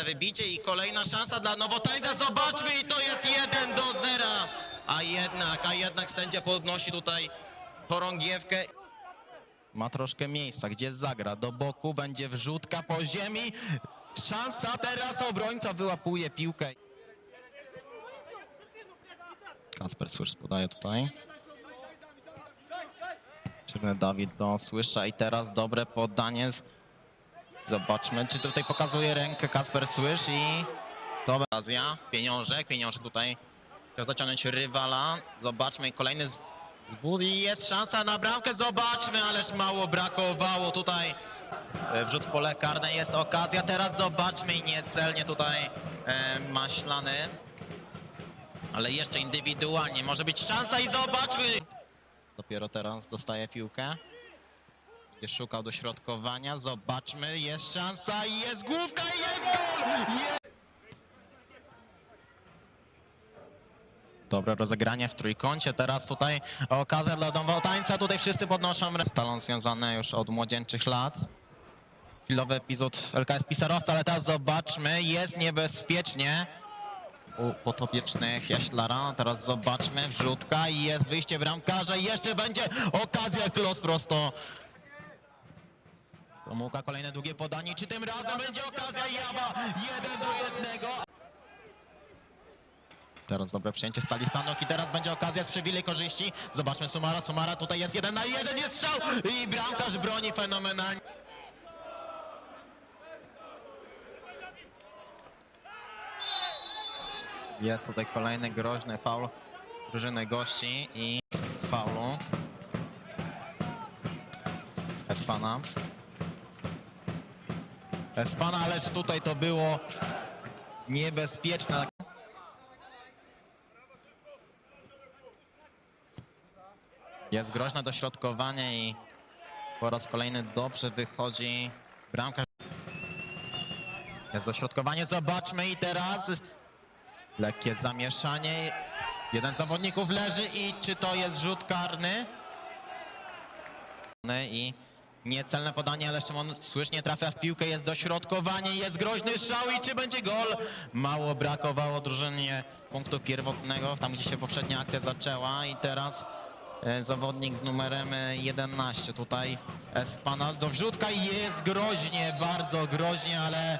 Wybicie i kolejna szansa dla Nowotańca. Zobaczmy i to jest 1 do 0. A jednak, a jednak sędzia podnosi tutaj chorągiewkę. Ma troszkę miejsca, gdzie zagra. Do boku będzie wrzutka po ziemi. Szansa teraz obrońca wyłapuje piłkę. Kasper Słysz podaje tutaj. Czarny Dawid do Słysza i teraz dobre podanie z Zobaczmy, czy tutaj pokazuje rękę Kasper Słysz i to okazja. Pieniążek, pieniążek tutaj chce zaciągnąć rywala. Zobaczmy, kolejny z, i jest szansa na bramkę. Zobaczmy, ależ mało brakowało tutaj. E, Wrzut w pole karne, jest okazja. Teraz zobaczmy i niecelnie tutaj e, Maślany. Ale jeszcze indywidualnie może być szansa i zobaczmy. Dopiero teraz dostaje piłkę. Szukał dośrodkowania. Zobaczmy, jest szansa i jest główka i jest gol! Je- Dobre rozegranie w trójkącie. Teraz tutaj okazja dla Nowotańca. Tutaj wszyscy podnoszą talon związane już od młodzieńczych lat. Chwilowy epizod LKS Pisarowca, ale teraz zobaczmy, jest niebezpiecznie u potopiecznych Jaślara. Teraz zobaczmy, wrzutka i jest wyjście bramkarza jeszcze będzie okazja klos prosto. Romułka, kolejne długie podanie. Czy tym razem będzie okazja Jaba? Jeden do jednego. Teraz dobre przyjęcie z Talisanok i teraz będzie okazja z przywilej korzyści. Zobaczmy Sumara, Sumara, tutaj jest jeden na jeden, jest strzał i bramkarz broni fenomenalnie. Jest tutaj kolejny groźny faul drużyny gości i faulu. Espana. Espana, ależ tutaj to było niebezpieczne. Jest groźne dośrodkowanie i po raz kolejny dobrze wychodzi bramka. Jest dośrodkowanie, zobaczmy i teraz lekkie zamieszanie. Jeden z zawodników leży i czy to jest rzut karny? I niecelne podanie, ale Szymon słysznie trafia w piłkę, jest dośrodkowanie, jest groźny strzał i czy będzie gol? Mało brakowało drużynie punktu pierwotnego, tam gdzie się poprzednia akcja zaczęła i teraz e, zawodnik z numerem e, 11 tutaj Espana do wrzutka i jest groźnie, bardzo groźnie, ale